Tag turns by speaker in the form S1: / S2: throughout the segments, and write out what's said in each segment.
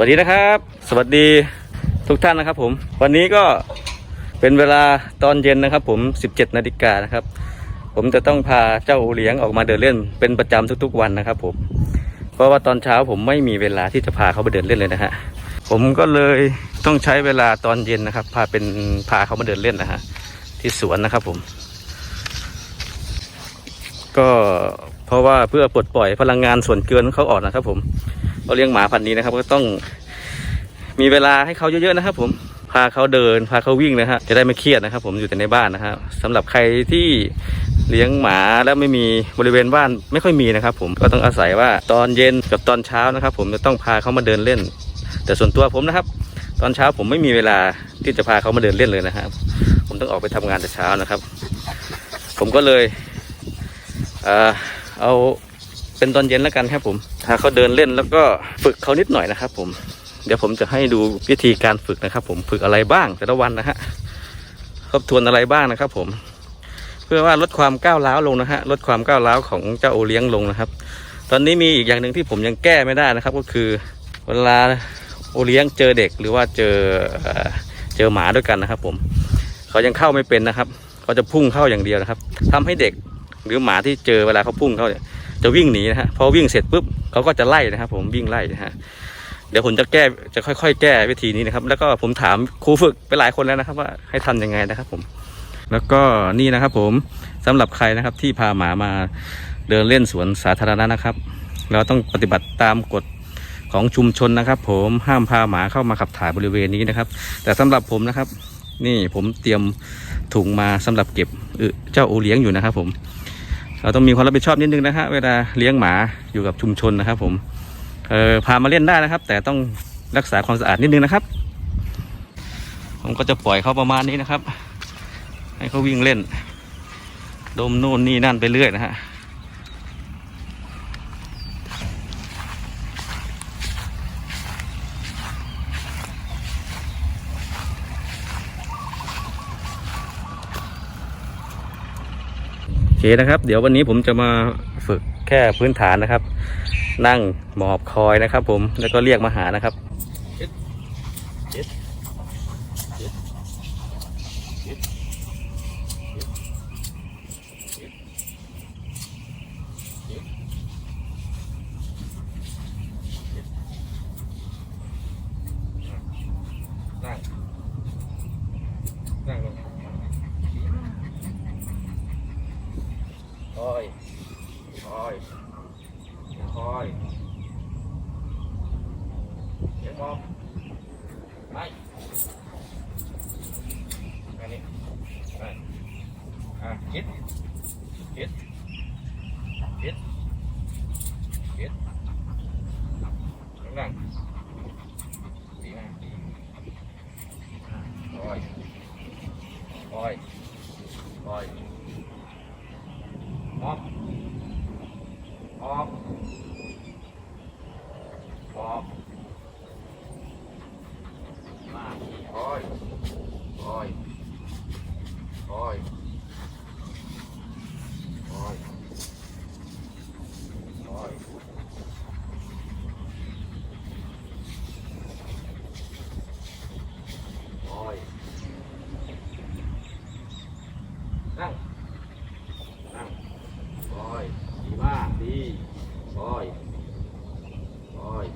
S1: วัสดีนะครับ สวัสดีทุกท่านนะครับผม วันนี้ก็เป็นเวลาตอนเย็นนะครับ ผม 17นาฬิกานะครับ ผมจะต้องพาเจ้าเลี้ยงออกมาเดินเล่น เป็นประจำทุกๆวันนะครับผม เพราะว่าตอนเช้าผมไม่มีเวลาที่จะพาเขาไปเดินเล่นเลยนะฮะ ผมก็เลยต้องใช้เวลาตอนเย็นนะครับ พาเป็นพาเขามาเดินเล่นนะฮะที่สวนนะครับผม ก็เพราะว่าเพื่อปลดปล่อยพลังงานส่วนเกินของเขาออกนะครับผม เราเลี้ยงหมาพันธุ์นี้นะครับ ก็ต้องมีเวลาให้เขาเยอะๆนะครับ ผมพาเขาเดินพาเขาวิ่งนะฮะจะได้ไม่เครียดนะครับ ผมอยู่แต่ในบ้านนะครับสำหรับใครที่เลี้ยงหมาแล้วไม่มีบริเวณบ้านไม่ค่อยมีนะครับ ผมก็ต้องอาศัยว่าตอนเย็นกับตอนเช้านะครับ ผมจะต้องพาเขามาเดินเล่น แต่ส่วนตัวผมนะครับ ตอนเช้าผมไม่มีเวลาที่จะพาเขามาเดินเล่นเลยนะครับ ผมต้องออกไปทำงานแต่เช้านะครับ ผมก็เลยเอ่อเอาเป็นตอนเย็นแล้วกันครับผม พาเขาเดินเล่นแล้วก็ฝึกเขานิดหน่อยนะครับ ผม เดี๋ยวผมจะให้ดูวิธีการฝึกนะครับ ผมฝึกอะไรบ้างแต่ละวันนะฮะทบทวนอะไรบ้างนะครับ ผม เพื่อว่าลดความก้าวร้าวลงนะฮะลดความก้าวร้าวของเจ้าโอเลี้ยงลงนะครับ ตอนนี้มีอีกอย่างหนึ่งที่ผมยังแก้ไม่ได้นะครับ ก็คือ เวลาโอเลี้ยงเจอเด็กหรือว่าเจอเจอหมาด้วยกันนะครับ ผมเขายังเข้าไม่เป็นนะครับเขาจะพุ่งเข้าอย่างเดียวนะครับทำให้เด็กหรือหมาที่เจอเวลาเขาพุ่งเข้าเนี่ย จะวิ่งหนีนะฮะพอวิ่งเสร็จปุ๊บเขาก็จะไล่นะครับ ผมวิ่งไล่นะฮะเดี๋ยวผมจะแก้จะค่อย ๆ แก้วิธีนี้นะครับ แล้วก็ผมถามครูฝึกไปหลายคนแล้วนะครับ ว่าให้ทำยังไงนะครับ ผม แล้วก็นี่นะครับ ผมสำหรับใครนะครับ ที่พาหมามาเดินเล่นสวนสาธารณะนะครับ เราต้องปฏิบัติตามกฎของชุมชนนะครับ ผมห้ามพาหมาเข้ามาขับถ่ายบริเวณนี้นะครับ แต่สำหรับผมนะครับ นี่ผมเตรียมถุงมาสำหรับเก็บเจ้าโอเลี้ยงอยู่นะครับ ผม เราต้องมีความรับผิดชอบนิดนึงนะฮะเวลาเลี้ยงหมาอยู่กับชุมชนนะครับ ผมเออพามาเล่นได้นะครับ แต่ต้องรักษาความสะอาดนิดนึงนะครับ ผมก็จะปล่อยเขาประมาณนี้นะครับ ให้เขาวิ่งเล่น ดมโน่นนี่นั่นไปเรื่อยนะฮะ นะครับ เดี๋ยววันนี้ผมจะมาฝึกแค่พื้นฐานนะครับ นั่งหมอบคอยนะครับ ผมแล้วก็เรียกมาหานะครับ นั่ง นั่งลงคอยคอยคอยเสียงมอง ไปอันนี้ไปอะคิดคิดคิดคิดนั่งดีมากดีคอยคอยคอยมอบมอบมอบมาคอยคอยคอยคอยคอยคอย นั่ง นั่งคอย ว่าดีโอ้ยคอย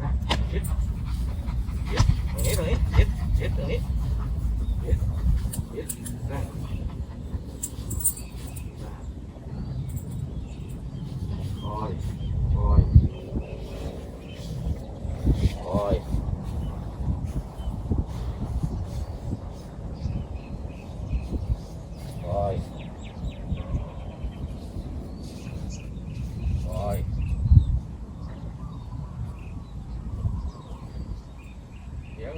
S1: นะชิดชิดตรงนี้ตรงนี้ชิดชิดตรงนี้ชิดชิดนั่งคอยคอยคอยคอยคอย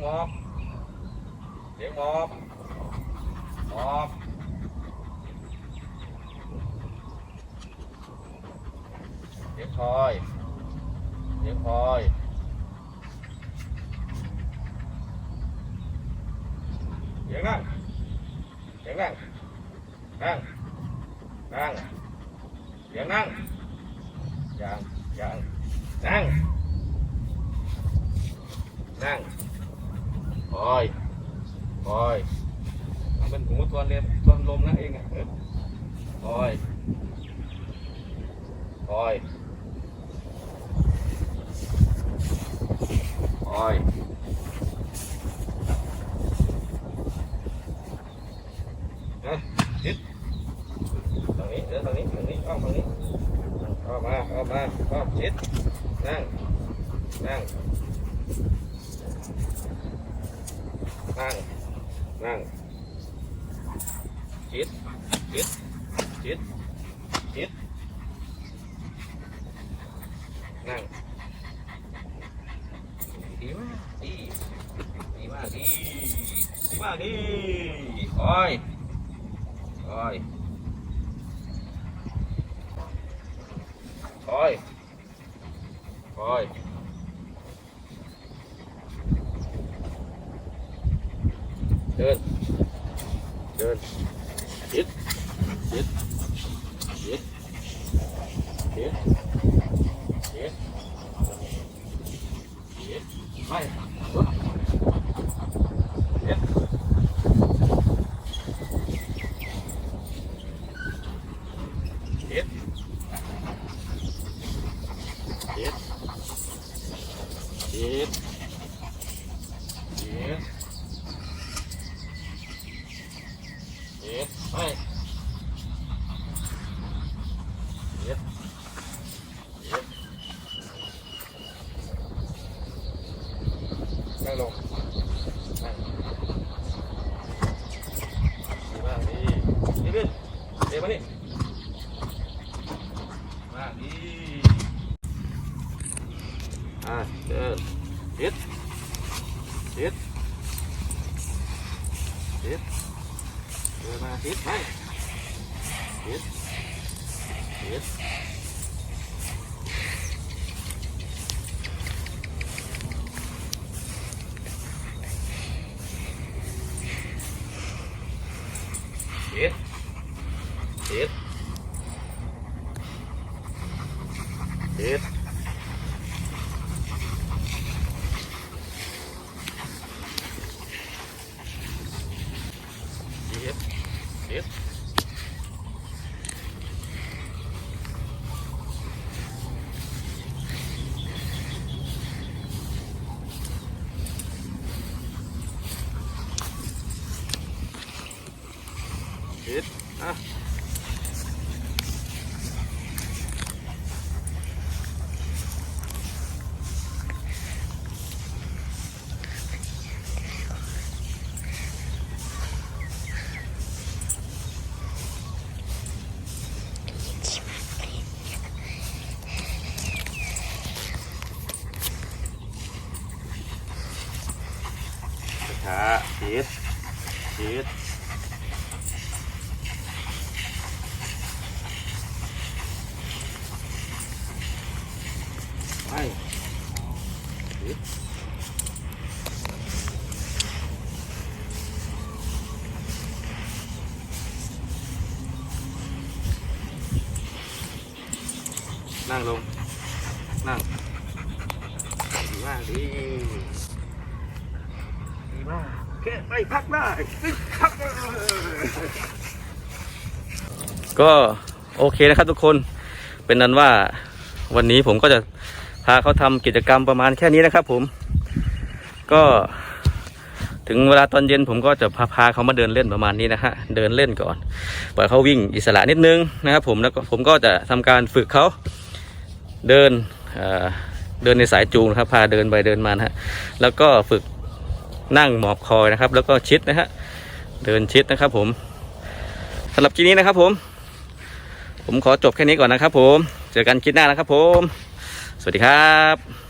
S1: เสียงหมอบเสียงหมอบหมอบ เสียงคอยเสียงคอยเสียงนั่งเสียงนั่งนั่งนั่งเสียง นั่งอย่างอย่างนั่ง นั่งคอยคอยมันเป็นหูทวนเรียนทวนลมนะเองอ่ะเออคอยคอยคอยนะจิตตรงนี้เดินตรงนี้ตรงนี้อ้อมตรงนี้อ้อมมาอ้อมมาอ้อมจิตนั่งนั่ง นั่ง นั่งจิตจิตจิตจิตนั่ง ดีมากดี ดีมากดี ดีมากดีคอยคอยคอยคอย ดิน เดินยึดยึดยึดยึดยึดยึดไปลุกยิดยิดยิดยิดยิด เย็ดไป เย็ดเย็ดนั่งลงนั่งดีมากดีดีขึ้นเดี๋ย วมานี่มากดีอะเดินเย็ดเย็ดเย็ด เดินมาทิศไปทิศทิศทิศทิศทิศทิศทิศ ปิดอะช้าชีสชีส ไปนั่งลง นั่ง ดีมากดีดีมากโอเคไปพักได้พักก็โอเคนะครับทุกคน เป็นนั้นว่าวันนี้ผมก็จะ พาเขาทำกิจกรรมประมาณแค่นี้นะครับ ผม ก็ถึงเวลาตอนเย็นผมก็จะพาพาเขามาเดินเล่นประมาณนี้นะฮะเดินเล่นก่อนปล่อยเขาวิ่งอิสระนิดนึงนะครับ ผมแล้วก็ผมก็จะทำการฝึกเขาเดินเอ่อเดินในสายจูงนะครับ พาเดินไปเดินมานะฮะแล้วก็ฝึกนั่งหมอบคอยนะครับ แล้วก็ชิดนะฮะเดินชิดนะครับ ผมสำหรับคลิปนี้นะครับ ผม ผมขอจบแค่นี้ก่อนนะครับ ผมเจอกันคลิปหน้านะครับ ผม สวัสดีครับ